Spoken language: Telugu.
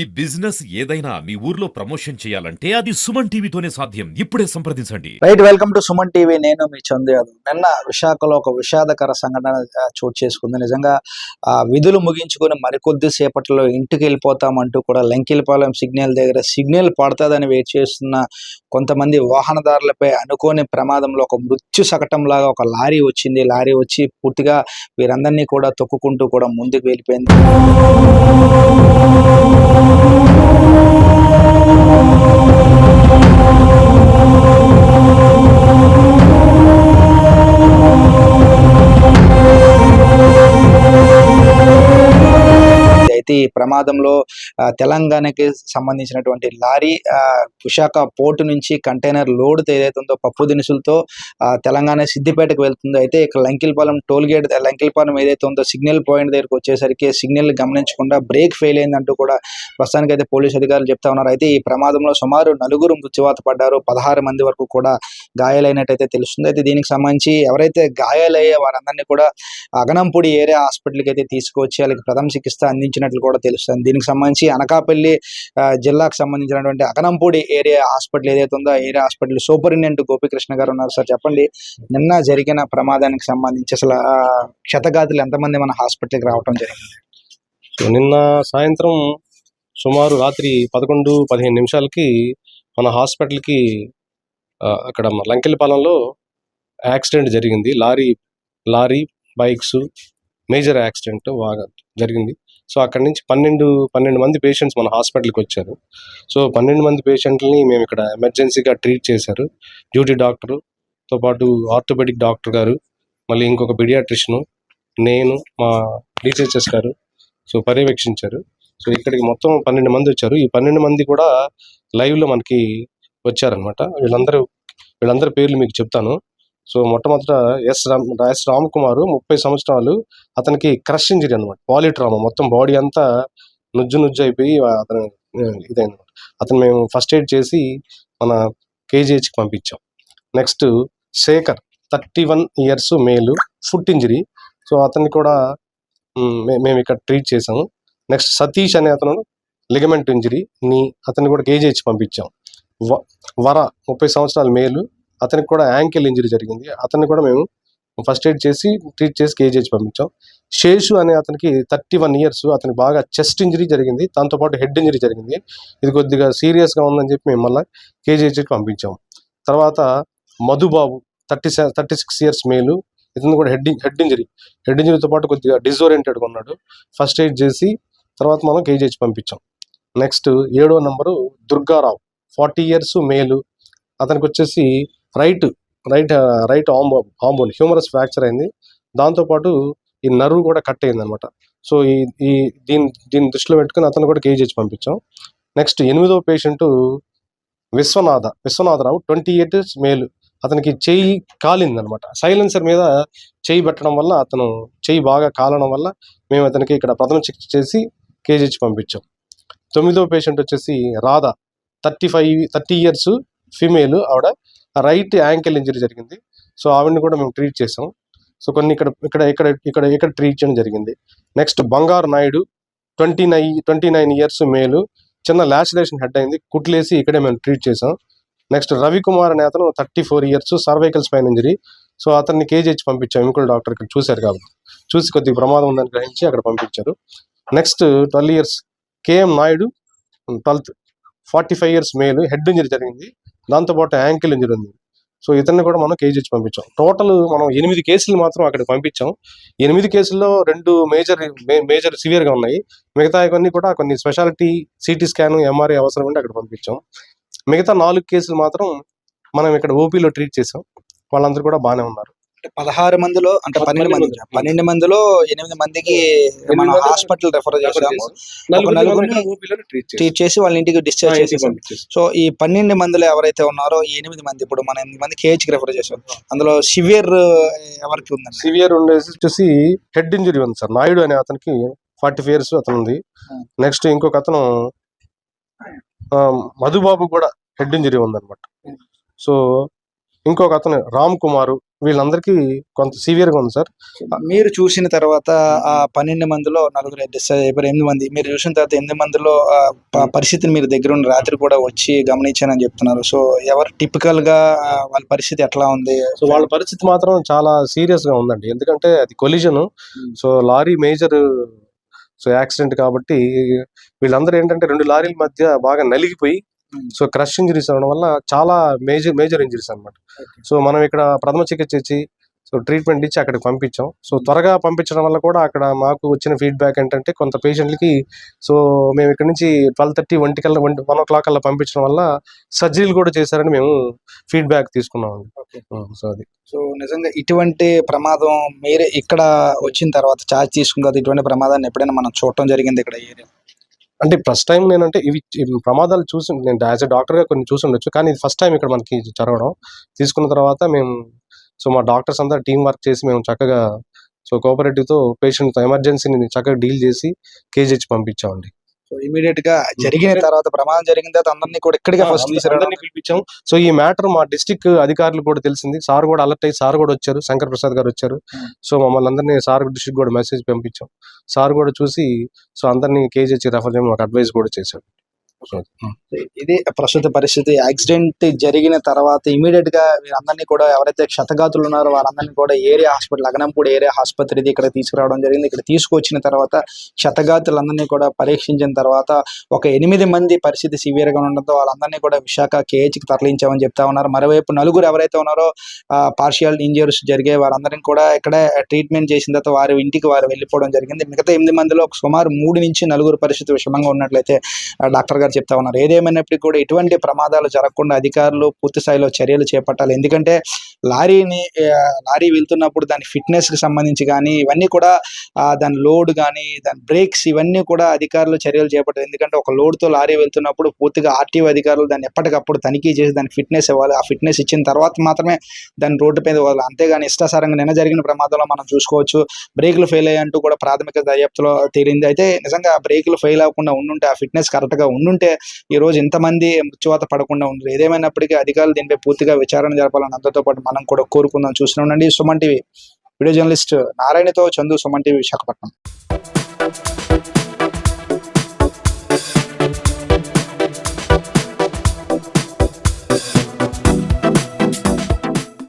ఈ బిజినెస్ ఏదైనా మీ ఊర్లో ప్రమోషన్ చేయాలంటే అది సుమన్ టీవీతోనే సాధ్యం. ఇప్పుడే సంప్రదించండి. Right welcome to Suman TV. నేను మీ చందు యాదవ్. నిన్న విశాఖలో ఒక విషాదకర సంఘటన చోటు చేసుకుంది. నిజంగా ఆ విధులు ముగించుకొని మరికొద్ది సేపట్లో ఇంటికి వెళ్ళిపోతామంటూ కూడా లంకిలపాలెం సిగ్నల్ దగ్గర సిగ్నల్ పడుతుందని వెయిట్ చేస్తున్న కొంతమంది వాహనదారులపై అనుకోని ప్రమాదంలో ఒక మృత్యు శకటం లాగా ఒక లారీ వచ్చింది. లారీ వచ్చి పూర్తిగా వీరందరినీ కూడా తొక్కుకుంటూ కూడా ముందుకు వెళ్ళిపోయింది. అయితే ఈ ప్రమాదంలో తెలంగాణకి సంబంధించినటువంటి లారీ ఆ, విశాఖ పోర్టు నుంచి కంటైనర్ లోడ్ ఏదైతే ఉందో పప్పు దినుసులతో తెలంగాణ సిద్దిపేటకు వెళ్తుందో. అయితే ఇక్కడ లంకిల్పాలెం టోల్ గేట్ లంకిల్పాలెం ఏదైతే ఉందో సిగ్నల్ పాయింట్ దగ్గరకు వచ్చేసరికి సిగ్నల్ గమనించకుండా బ్రేక్ ఫెయిల్ అయిందంటూ కూడా ప్రస్తుతానికి అయితే పోలీసు అధికారులు చెప్తా ఉన్నారు. అయితే ఈ ప్రమాదంలో సుమారు నలుగురు మృత్యువాత పడ్డారు. పదహారు మంది వరకు కూడా గాయాలైనట్టయితే తెలుస్తుంది. అయితే దీనికి సంబంధించి ఎవరైతే గాయాలయ్యే వారందరినీ కూడా అగనంపూడి ఏరియా హాస్పిటల్కి అయితే తీసుకువచ్చి వాళ్ళకి ప్రథమ చికిత్స అందించినట్టు అందించినట్లు కూడా తెలుస్తుంది. దీనికి సంబంధించి అనకాపల్లి జిల్లాకు సంబంధించినటువంటి అకనంపూడి ఏరియా హాస్పిటల్ ఏదైతే ఉందో ఆ ఏరియా హాస్పిటల్ సూపరింటెండెంట్ గోపికృష్ణ గారు ఉన్నారు సార్. చెప్పండి. నిన్న జరిగిన ప్రమాదానికి సంబంధించి అసలు క్షతగాతులు ఎంతమంది మన హాస్పిటల్కి రావడం జరిగింది? నిన్న సాయంత్రం సుమారు రాత్రి పదకొండు పదిహేను నిమిషాలకి మన హాస్పిటల్కి అక్కడ మన లంకెలపాలెంలో యాక్సిడెంట్ జరిగింది. Lorry lorry bikes major accident బాగా జరిగింది. సో అక్కడి నుంచి పన్నెండు పన్నెండు మంది పేషెంట్స్ మన హాస్పిటల్కి వచ్చారు. సో పన్నెండు మంది పేషెంట్లని మేము ఇక్కడ ఎమర్జెన్సీగా ట్రీట్ చేశారు. డ్యూటీ డాక్టర్తో పాటు ఆర్థోపెడిక్ డాక్టర్ గారు మళ్ళీ ఇంకొక పిడియాట్రిషను నేను మా డిసిహెచ్ఎస్ గారు సో పర్యవేక్షించారు. సో ఇక్కడికి మొత్తం పన్నెండు మంది వచ్చారు. ఈ పన్నెండు మంది కూడా లైవ్లో మనకి వచ్చారనమాట వీళ్ళందరూ వీళ్ళందరి పేర్లు మీకు చెప్తాను. సో మొట్టమొదట ఎస్ రామ్ ఎస్ రామ్ కుమార్ ముప్పై సంవత్సరాలు అతనికి క్రష్ ఇంజరీ అనమాట పాలిట్రామా. మొత్తం బాడీ అంతా నుజ్జు నుజ్జు అయిపోయి అతను ఇదైందనమాట అతను మేము ఫస్ట్ ఎయిడ్ చేసి మన కేజీహెచ్కి పంపించాం. Next Shekhar thirty one years male foot injury. So అతన్ని కూడా మేము ఇక్కడ ట్రీట్ చేసాము నెక్స్ట్ సతీష్ అనే అతను లిగమెంట్ ఇంజరీ. నీ అతన్ని కూడా కేజీహెచ్ పంపించాం. వ- వర ముప్పై సంవత్సరాల మేలు. అతనికి కూడా యాంకిల్ ఇంజరీ జరిగింది. అతన్ని కూడా మేము ఫస్ట్ ఎయిడ్ చేసి ట్రీట్ చేసి కేజీహెచ్ పంపించాం. శేషు అనే అతనికి థర్టీ వన్ ఇయర్స్ అతనికి బాగా చెస్ట్ ఇంజరీ జరిగింది. దాంతోపాటు హెడ్ ఇంజరీ జరిగింది. ఇది కొద్దిగా సీరియస్గా ఉందని చెప్పి మేము మళ్ళీ కేజీహెచ్కి పంపించాం. తర్వాత Madhubabu thirty thirty six years male. ఇతను కూడా హెడ్ హెడ్ ఇంజరీ హెడ్ ఇంజరీతో పాటు కొద్దిగా డిజోరియంటెడ్గా ఉన్నాడు. ఫస్ట్ ఎయిడ్ చేసి తర్వాత మనం కేజీహెచ్ పంపించాం. నెక్స్ట్ ఏడో number Durgarao. Forty years male. అతనికి వచ్చేసి రైట్ రైట్ రైట్ ఆంబో ఆంబోన్ హ్యూమరస్ ఫ్రాక్చర్ అయింది. దాంతోపాటు ఈ నరువు కూడా కట్ అయింది అనమాట సో ఈ ఈ దీని దీన్ని దృష్టిలో పెట్టుకుని అతను కూడా కేజీహెచ్ పంపించాం. నెక్స్ట్ ఎనిమిదో patient Viswanatha Viswanatharao twenty eight male. అతనికి చెయ్యి కాలింది అనమాట సైలెన్సర్ మీద చెయ్యి పెట్టడం వల్ల అతను చెయ్యి బాగా కాలడం వల్ల మేము అతనికి ఇక్కడ ప్రథమ చికిత్స చేసి కేజీహెచ్ పంపించాం. తొమ్మిదో పేషెంట్ వచ్చేసి Radha thirty five thirty years female ఆవిడ రైట్ యాంకిల్ ఇంజరీ జరిగింది. సో ఆవిడని కూడా మేము ట్రీట్ చేసాం. సో కొన్ని ఇక్కడ ఇక్కడ ఇక్కడ ఇక్కడ ఇక్కడ ట్రీట్ చేయడం జరిగింది. Next Bangaru Naidu twenty nine twenty nine years male. చిన్న లాసిలేషన్ హెడ్ అయింది. కుట్లేసి ఇక్కడే మేము ట్రీట్ చేసాం. నెక్స్ట్ రవికుమార్ అనే అతను thirty four years cervical spine injury. So అతన్ని కేజీహెచ్ పంపించాం. ఇంకో డాక్టర్ ఇక్కడ చూశారు కాబట్టి. చూసి కొద్దిగా ప్రమాదం ఉందని గ్రహించి అక్కడ పంపించారు. Next twelve years K M Naidu twelfth forty five years male head injury జరిగింది. దాంతోపాటు యాంకిల్ ఇంజరీ ఉంది. సో ఇతన్ని కూడా మనం కేజీహెచ్ పంపించాం. టోటల్ మనం ఎనిమిది కేసులు మాత్రం అక్కడికి పంపించాం. ఎనిమిది కేసుల్లో రెండు మేజర్ మేజర్ సివియర్గా ఉన్నాయి. మిగతా కొన్ని కూడా కొన్ని స్పెషాలిటీ సిటీ స్కాన్ ఎంఆర్ఐ అవసరం ఉంటే అక్కడ పంపించాం. మిగతా నాలుగు కేసులు మాత్రం మనం ఇక్కడ ఓపీలో ట్రీట్ చేసాం. వాళ్ళందరూ కూడా బాగానే ఉన్నారు. పదహారు మందిలో అంటే పన్నెండు మంది. పన్నెండు మందిలో ఎనిమిది మందికి మన హాస్పిటల్ రెఫర్ చేసాము నలుగురిని ట్రీట్ చేసాం. వాళ్ళ ఇంటికి డిశ్చార్జ్ చేసేసాం. సో ఈ పన్నెండు మందిలో ఎవరైతే ఉన్నారో ఈ ఎనిమిది మంది ఇప్పుడు మన ఎనిమిది మంది కేహెచ్కి రెఫర్ చేసాం అందులో సివియర్ ఎవరికి ఉందండి? సివియర్ ఉండేసి వచ్చేసి హెడ్ ఇంజరీ ఉంది సార్. నాయుడు అనే అతనికి ఫార్టీ ఫైవ్ ఇయర్స్ అతను ఉంది. నెక్స్ట్ ఇంకొక అతను మధుబాబు కూడా హెడ్ ఇంజరీ ఉందన్నమాట. సో ఇంకొక అతను రామ్ కుమార్ వీళ్ళందరికీ కొంత సివియర్గా ఉంది సార్. మీరు చూసిన తర్వాత ఆ పన్నెండు మందిలో నలుగురు ఎనిమిది మంది? మీరు చూసిన తర్వాత ఎనిమిది మందిలో పరిస్థితిని మీరు దగ్గర ఉన్న రాత్రి కూడా వచ్చి గమనించానని చెప్తున్నారు. సో ఎవరు టిపికల్గా ఆ, వాళ్ళ పరిస్థితి ఎట్లా ఉంది? సో వాళ్ళ పరిస్థితి మాత్రం చాలా సీరియస్గా ఉందండి. ఎందుకంటే అది collision so lorry major so accident కాబట్టి వీళ్ళందరూ ఏంటంటే రెండు లారీల మధ్య బాగా నలిగిపోయి. సో క్రష్ ఇంజరీస్ అవడం వల్ల చాలా మేజర్ మేజర్ ఇంజరీస్ అన్నమాట. Okay. సో మనం ఇక్కడ ప్రథమ చికిత్స ఇచ్చి సో ట్రీట్మెంట్ ఇచ్చి అక్కడికి పంపించాం. సో త్వరగా పంపించడం వల్ల కూడా అక్కడ మాకు వచ్చిన ఫీడ్బ్యాక్ ఏంటంటే కొంత పేషెంట్లకి సో మేము ఇక్కడ నుంచి ట్వెల్వ్ థర్టీ ఒంటి కల్లా వన్ ఓ క్లాక్ కల్లా పంపించడం వల్ల సర్జరీలు కూడా చేశారని మేము ఫీడ్బ్యాక్ తీసుకున్నాం Okay. సో అది. సో నిజంగా ఇటువంటి ప్రమాదం మీరే ఇక్కడ వచ్చిన తర్వాత ఛార్జ్ తీసుకున్న తర్వాత ఇటువంటి ప్రమాదాన్ని ఎప్పుడైనా మనం చూడటం జరిగింది ఇక్కడ ఏరియా అంటే ఫస్ట్ టైం నేనంటే ఇవి ఇవి ప్రమాదాలు చూసి నేను యాజ్ ఎ డాక్టర్గా కొన్ని చూసి ఉండొచ్చు. కానీ ఇది ఫస్ట్ టైం ఇక్కడ మనకి జరగడం. తీసుకున్న తర్వాత మేము సో మా డాక్టర్స్ అంతా టీం వర్క్ చేసి మేము చక్కగా సో కోఆపరేటివ్తో పేషెంట్ ఎమర్జెన్సీని చక్కగా డీల్ చేసి కేజీహెచ్ పంపించామండి. సో ఇమీడియట్గా జరిగిన తర్వాత ప్రమాదం జరిగిన తర్వాత అందరినీ కూడా ఇక్కడికే ఫస్ట్ తీసుకురావడం. అందరినీ పిలిపించాం. సో ఈ మ్యాటర్ మా డిస్టిక్ అధికారులు కూడా తెలిసింది. సార్ కూడా అలర్ట్ అయ్యి సార్ కూడా వచ్చారు. శంకర్ ప్రసాద్ గారు వచ్చారు. Hmm. సో మమ్మల్ని అందరినీ సార్ డిస్టిక్ కూడా మెసేజ్ పంపించాం. సార్ కూడా చూసి సో అందరినీ కేజీహెచ్ రెఫర్ చేయమని మాకు అడ్వైస్ కూడా hmm. ఇది ప్రస్తుత పరిస్థితి. యాక్సిడెంట్ జరిగిన తర్వాత ఇమీడియట్గా వీరందరినీ కూడా ఎవరైతే క్షతగాతులు ఉన్నారో వారందరినీ కూడా ఏరియా హాస్పిటల్ అగనంపూడి ఏరియా ఆసుపత్రిది ఇక్కడ తీసుకురావడం జరిగింది. ఇక్కడ తీసుకొచ్చిన తర్వాత క్షతగాతులందరినీ కూడా పరీక్షించిన తర్వాత ఒక ఎనిమిది మంది పరిస్థితి సివియర్గా ఉండడంతో వాళ్ళందరినీ కూడా విశాఖ కేహెచ్కి తరలించామని చెప్తా ఉన్నారు. మరోవైపు నలుగురు ఎవరైతే ఉన్నారో పార్షియల్ ఇంజరీస్ జరిగే వారందరినీ కూడా ఇక్కడే ట్రీట్మెంట్ చేసిన తర్వాత వారి ఇంటికి వారు వెళ్ళిపోవడం జరిగింది. మిగతా ఎనిమిది మందిలో సుమారు మూడు నుంచి నలుగురు పరిస్థితి విషమంగా ఉన్నట్లయితే డాక్టర్ గారు చెప్తా ఉన్నారు. ఏదేమైనప్పటికీ కూడా ఎటువంటి ప్రమాదాలు జరగకుండా అధికారులు పూర్తి స్థాయిలో చర్యలు చేపట్టాలి. ఎందుకంటే లారీని లారీ వెళ్తున్నప్పుడు దాని ఫిట్నెస్కి సంబంధించి కానీ ఇవన్నీ కూడా దాని లోడ్ కానీ దాని బ్రేక్స్ ఇవన్నీ కూడా అధికారులు చర్యలు చేపట్టాలి. ఎందుకంటే ఒక లోడ్తో లారీ వెళ్తున్నప్పుడు పూర్తిగా ఆర్టీఓ అధికారులు దాన్ని ఎప్పటికప్పుడు తనిఖీ చేసి దాని ఫిట్నెస్ ఇవ్వాలి. ఆ ఫిట్నెస్ ఇచ్చిన తర్వాత మాత్రమే దాన్ని రోడ్డు మీద ఇవ్వాలి అంతేగాని ఇష్టాసారంగా నిన్న జరిగిన ప్రమాదంలో మనం చూసుకోవచ్చు. బ్రేకులు ఫెయిల్ అయ్యంటూ కూడా ప్రాథమిక దర్యాప్తులో తేలింది. అయితే నిజంగా బ్రేకులు ఫెయిల్ అవ్వకుండా ఉండుంటే ఆ ఫిట్నెస్ కరెక్ట్గా ఉంటే ఈ రోజు ఇంతమంది మృత్యువాత పడకుండా ఉండరు. ఏదేమైనప్పటికీ అధికారులు దీనిపై పూర్తిగా విచారణ జరపాలని అందరితో పాటు మనం కూడా కోరుకుందాం. చూస్తూనే ఉండండి సుమన్ టీవీ. వీడియో జర్నలిస్ట్ నారాయణతో చందు సుమన్ టీవీ విశాఖపట్నం.